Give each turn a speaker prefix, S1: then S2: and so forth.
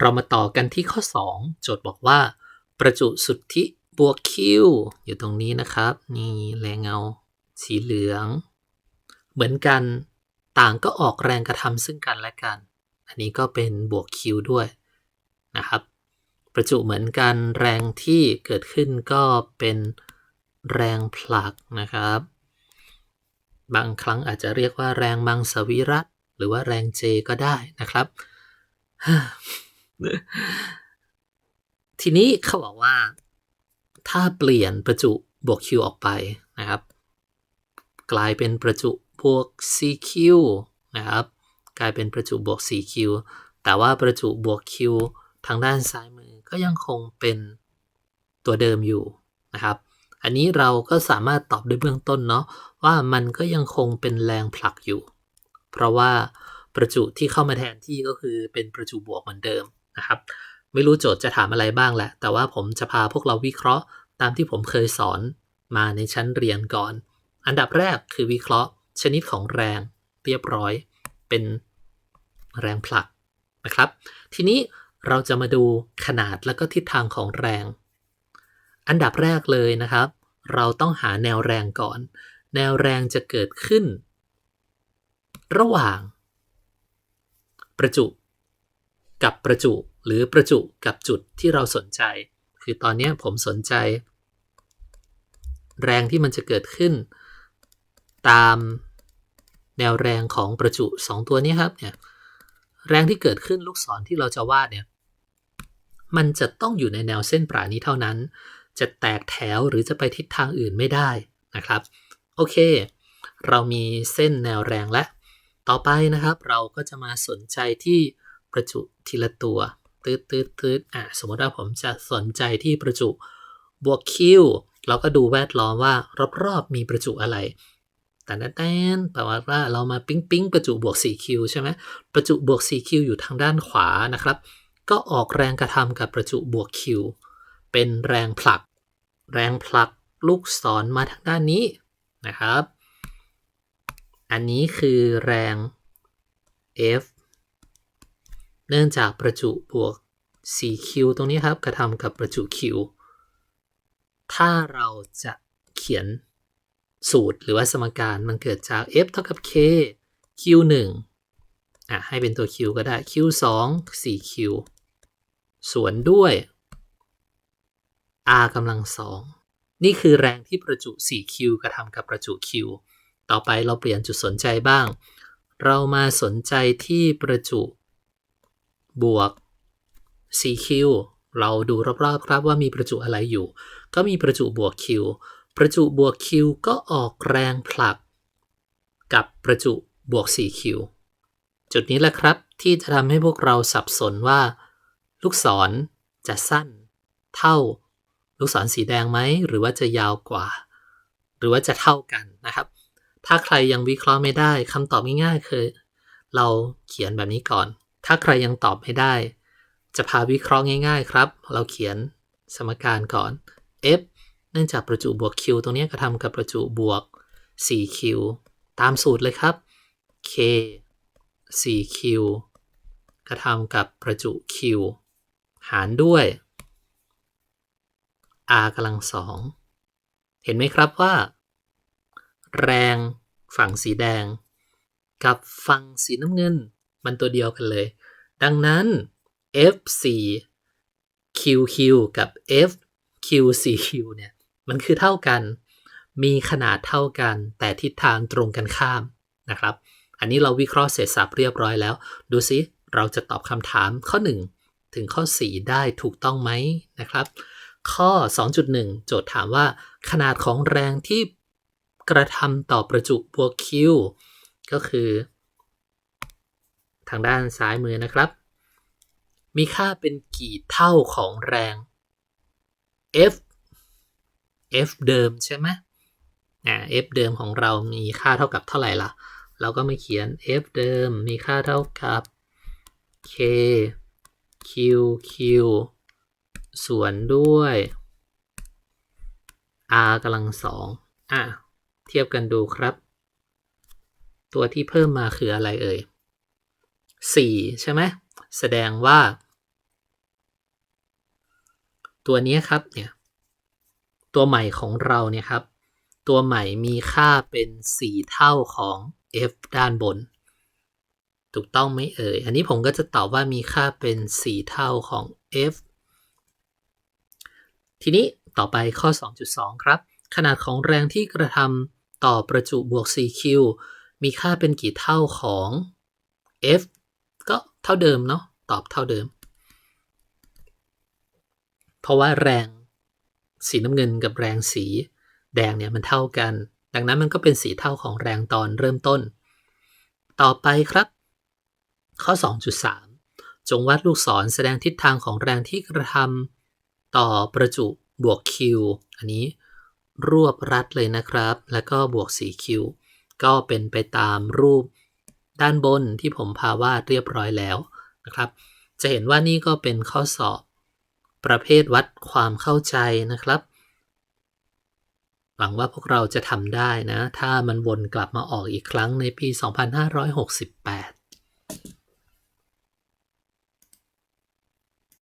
S1: เรามาต่อกันที่ข้อ 2 โจทย์บอกว่า ประจุสุทธิบวก Q อยู่ตรงนี้นะครับ นี่แรงเงา สีเหลือง เหมือนกันต่างก็ออกแรงกระทำซึ่งกันและกัน อันนี้ก็เป็นบวก Q ด้วยนะครับ ประจุเหมือนกันแรงที่เกิดขึ้นก็เป็นแรงผลักนะครับ บางครั้งอาจจะเรียกว่าแรงมังสวิรัตหรือว่าแรงเจก็ได้นะครับ ทีนี้เขาบอกว่า ถ้าเปลี่ยนประจุบวก Q ออกไปนะครับ กลายเป็นประจุบวก CQ นะครับ กลายเป็นประจุบวก 4Q แต่ว่าประจุบวก Q ทางด้านซ้ายมือก็ยังคงเป็นตัวเดิมอยู่นะครับ อันนี้เราก็สามารถตอบด้วยเบื้องต้นเนาะว่ามันก็ยังคงเป็นแรงผลักอยู่ เพราะว่าประจุที่เข้ามาแทนที่ก็คือเป็นประจุบวกเหมือนเดิม นะครับ ไม่รู้โจทย์จะถามอะไรบ้างแหละ แต่ว่าผมจะพาพวกเราวิเคราะห์ ตามที่ผมเคยสอนมาในชั้นเรียนก่อน อันดับแรกคือวิเคราะห์ ชนิดของแรงเรียบร้อย เป็นแรงผลักนะครับ ทีนี้เราจะมาดูขนาดแล้วก็ทิศทางของแรง อันดับแรกเลยนะครับ เราต้องหาแนวแรงก่อน แนวแรงจะเกิดขึ้น ระหว่าง ประจุ กับประจุ หรือประจุกับจุดที่เราสนใจ คือตอนนี้ผมสนใจ แรงที่มันจะเกิดขึ้น ตามแนวแรงของประจุ 2 ตัวนี้ครับเนี่ยแรงที่เกิดขึ้นลูกศรที่เราจะวาดเนี่ยมันจะต้องอยู่ในแนวเส้นปรานี้เท่านั้น จะแตกแถวหรือจะไปทิศทางอื่นไม่ได้นะครับ โอเค เรามีเส้นแนวแรงและ ต่อไปนะครับ เราก็จะมาสนใจที่ประจุทีละตัว ตืดตืดตืดอะสมมติว่าผมจะสนใจที่ประจุบวกคิวเราก็ดูแวดล้อมว่ารอบๆมีประจุอะไรแต่แน่นแปลว่าเรามาปิ๊งปิ๊งประจุบวก 4Q ใช่ไหมประจุบวก 4Q อยู่ทางด้านขวานะครับ ก็ออกแรงกระทำกับประจุบวก Q เป็นแรงผลัก แรงผลักลูกศรมาทางด้านนี้นะครับ อันนี้คือแรง F เนื่องจากประจุบวก 4Q ตรงนี้ครับกระทำกับประจุ Q ถ้าเราจะเขียนสูตรหรือว่าสมการมันเกิดจาก F เท่ากับ K Q 1อะให้เป็นตัว Q ก็ได้ Q 2 4Q ส่วนด้วย R กำลังสองนี่คือแรงที่ประจุ 4Q กระทำกับประจุ Q ต่อไปเราเปลี่ยนจุดสนใจบ้าง เรามาสนใจที่ประจุ บวก 4Q เราดูรอบๆครับว่ามีประจุอะไรอยู่ ก็มีประจุบวก Q ประจุบวก Q ก็ออกแรงผลัก กับประจุบวก 4Q จุดนี้แหละครับที่จะทำให้พวกเราสับสนว่า ลูกศรจะสั้น เท่า ลูกศรสีแดงไหม หรือว่าจะยาวกว่า หรือว่าจะเท่ากันนะครับ ถ้าใครยังวิเคราะห์ไม่ได้คำตอบง่ายๆคือ เราเขียนแบบนี้ก่อน ถ้าใครยังตอบไม่ได้ จะพาวิเคราะห์ง่ายๆครับ เราเขียนสมการก่อน f เนื่องจากประจุบวก q ตรงนี้กระทำกับประจุบวก 4q ตามสูตรเลยครับ k 4q กระทำกับประจุ q หารด้วย r กำลังสองเห็นไหมครับว่า แรงฝั่งสีแดง กับฝั่งสีน้ำเงิน มันตัวเดียวกันเลย ดังนั้น f4 qq กับ f q4q เนี่ย มันคือเท่ากัน มีขนาดเท่ากัน แต่ทิศทางตรงกันข้ามนะครับ อันนี้เราวิเคราะห์เสร็จสับเรียบร้อยแล้ว ดูซิ เราจะตอบคำถามข้อ 1 ถึงข้อ 4 ได้ถูกต้องไหมนะครับ ข้อ 2.1 โจทย์ถามว่า ขนาดของแรงที่กระทำต่อประจุบวก Q ก็คือ ทางด้านซ้ายมือนะครับ มีค่าเป็นกี่เท่าของแรง F f เดิมใช่ไหมอ่า f เดิมของเรามีค่าเท่ากับเท่าไหร่ล่ะ เราก็มาเขียน f เดิมมีค่าเท่ากับ k q q ส่วนด้วย r กำลังสองอะ เทียบกันดูครับ ตัวที่เพิ่มมาคืออะไรเอ่ย 4 ใช่ไหมแสดงว่า ตัวนี้ครับเนี่ยตัวใหม่ของเราเนี่ยครับ ตัวใหม่มีค่าเป็น 4 เท่าของ f ด้านบน ถูกต้องไหมเอ่ย อันนี้ผมก็จะตอบว่ามีค่าเป็น 4 เท่าของ f ทีนี้ต่อไปข้อ 2.2 ครับ ขนาดของแรงที่กระทำต่อประจุบวก 4q มีค่าเป็นกี่เท่าของ f เท่าเดิมเนาะตอบเท่าเดิม เพราะว่าแรงสีน้ำเงินกับแรงสีแดงเนี่ยมันเท่ากัน ดังนั้นมันก็เป็นสีเท่าของแรงตอนเริ่มต้น ต่อไปครับ ข้อ 2.3 จงวัดลูกศรแสดงทิศทางของแรงที่กระทำต่อประจุบวก q อันนี้รวบรัดเลยนะครับ แล้วก็บวก 4q ก็เป็นไปตามรูป ด้านบนที่ผมพาวาดเรียบร้อยแล้วนะครับ จะเห็นว่านี่ก็เป็นข้อสอบ ประเภทวัดความเข้าใจนะครับ หวังว่าพวกเราจะทำได้นะ ถ้ามันวนกลับมาออกอีกครั้งในปี 2568